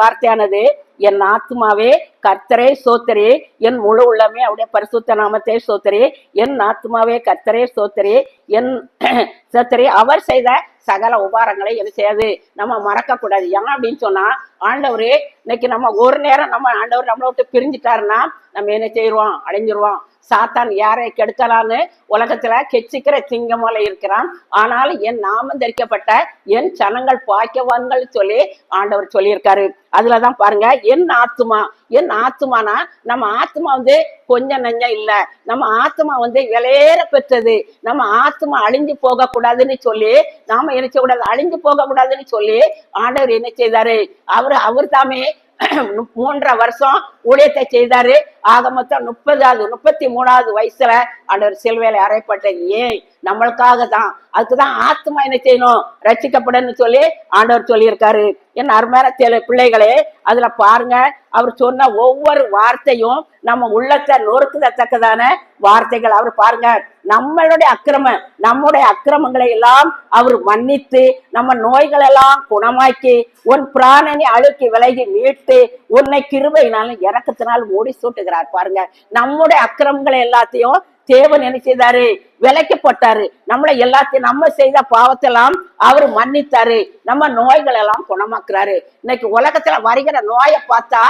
வார்த்தையானது என் ஆத்மாவே கர்த்தரே சோத்தரே என் முழு உள்ளமே அவருடைய பரிசுத்த நாமத்தை சோத்தரே என் ஆத்மாவே கர்த்தரே சோத்தரே என் சோத்தரே அவர் செய்த சகல உபாரங்களை என்ன செய்யாது. நம்ம மறக்க கூடாது ஏன் அப்படின்னு சொன்னா ஆண்டவர் இன்னைக்கு நம்ம ஒரு நேரம் நம்ம ஆண்டவர் நம்மளை விட்டு பிரிஞ்சுட்டாருன்னா நம்ம என்ன செய்வோம் அடைஞ்சிருவோம் சாத்தான் யாரை கெடுக்கலான்னு உலகத்துல கெச்சிக்கிற சிங்கமால இருக்கிறான். ஆனால் என் நாமம் தரிக்கப்பட்ட என் சனங்கள் பாக்கியவான்கள் சொல்லி ஆண்டவர் சொல்லியிருக்காரு. அதுலதான் பாருங்க என் ஆத்துமா என் ஆத்துமானா நம்ம ஆத்மா வந்து கொஞ்சம் நஞ்சம் இல்ல. நம்ம ஆத்மா வந்து விலையேற பெற்றது. நம்ம ஆத்மா அழிஞ்சு போக கூடாதுன்னு சொல்லி நாம என்ன செய்யக்கூடாது? அழிஞ்சு போக கூடாதுன்னு சொல்லி ஆண்டவர் என்ன செய்தாரு? அவரு அவர் தாமே மூன்றரை வருஷம் ஊழியத்தை செய்தாரு. ஆக மொத்தம் முப்பதாவது முப்பத்தி மூணாவது வயசுல ஆண்டவர் சிலுவையில அறைப்பட்டது ஏன்? நம்மளுக்காக தான் அதுக்கு தான் ஆத்மா என்ன செய்யணும்? ரட்சிக்கப்படன்னு சொல்லி ஆண்டவர் சொல்லியிருக்காரு. என் அருமையான தெளி பிள்ளைகளே அதுல பாருங்க அவர் சொன்ன ஒவ்வொரு வார்த்தையும் நம்ம உள்ளத்தை நொறுக்குதத்தக்கதான வார்த்தைகள். அவர் பாருங்க நம்மளுடைய அக்கிரம நம்முடைய அக்கிரமங்களை எல்லாம் அவர் மன்னித்து நம்ம நோய்கள் எல்லாம் குணமாக்கி உன் பிராணனை அழுக்கி விலகி மீட்டு உன்னை கிருபையினாலும் இறக்கத்தினால் மூடி சூட்டுகிறார் பாருங்க. நம்முடைய அக்கிரமங்களை எல்லாத்தையும் தேவன் என்ன செய்தாரு? விலைக்கு போட்டாரு. நம்மளை எல்லாத்தையும் நம்ம செய்த பாவத்தெல்லாம் அவர் மன்னித்தாரு. நம்ம நோய்கள் எல்லாம் குணமாக்குறாரு. இன்னைக்கு உலகத்துல வருகிற நோயை பார்த்தா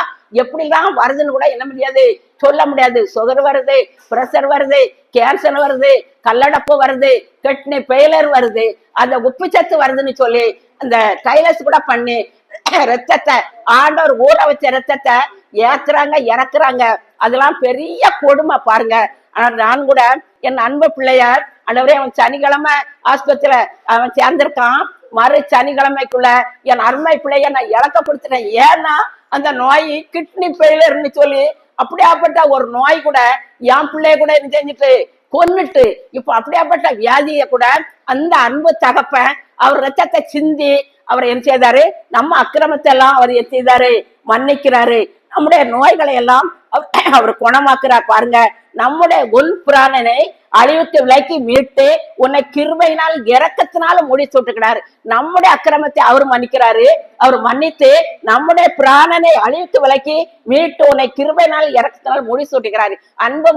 எப்படிலாம் வருதுன்னு கூட என்ன முடியாது. சொல்ல முடியாது. சுகர் வருது பிரஷர் வருது கேன்சர் வருது கல்லடப்பு வருது கிட்னி பெயிலர் வருது. அந்த உப்பு சத்து வருதுன்னு சொல்லி அந்த டைலஸ் கூட பண்ணி ரத்தத்தை ஆண்டவர் ஊற வச்ச ரத்தத்தை ஏத்துறாங்க இறக்குறாங்க. அதெல்லாம் பெரிய கொடுமை பாருங்க. ஆனால் நான் கூட என் அன்பு பிள்ளையார் ஆண்டவரே அவன் சனிக்கிழமை ஆஸ்பத்திரியில அவன் சேர்ந்திருக்கான். மறு சனிக்கிழமைக்குள்ள என் அருமை பிள்ளைய நான் இழக்க கொடுத்துட்டேன் ஏன்னா அந்த நோய் கிட்னி ஃபெயிலியர்னு சொல்லி அப்படியாப்பட்ட ஒரு நோய் கூட என் பிள்ளைய கூட என்ன செஞ்சுட்டு கொன்னுட்டு இப்ப அப்படியாப்பட்ட வியாதியை கூட அந்த அன்பு தகப்பன் அவர் ரத்தத்தை சிந்தி அவர் என்ன செய்தாரு? நம்ம அக்கிரமத்தை எல்லாம் அவர் என்ன செய்தாரு? மன்னிக்கிறாரு. நம்முடைய நோய்களை எல்லாம் அவர் குணமாக்குறார் பாருங்க. நம்முடைய உள் புராணனை அழிவுக்கு விலைக்கு மீட்டு உன்னை கிருமையினால் இறக்கத்தினால முடி சுட்டுக்கிறாரு நம்முடைய அக்கிரமத்தை அவர் மன்னிக்கிறாரு. அவர் மன்னித்து நம்முடைய பிராணனை அழிவுக்கு விலைக்கு மீட்டு உன்னை கிருமையினால் இறக்கத்தினால் முடி சூட்டுகிறாரு அன்பு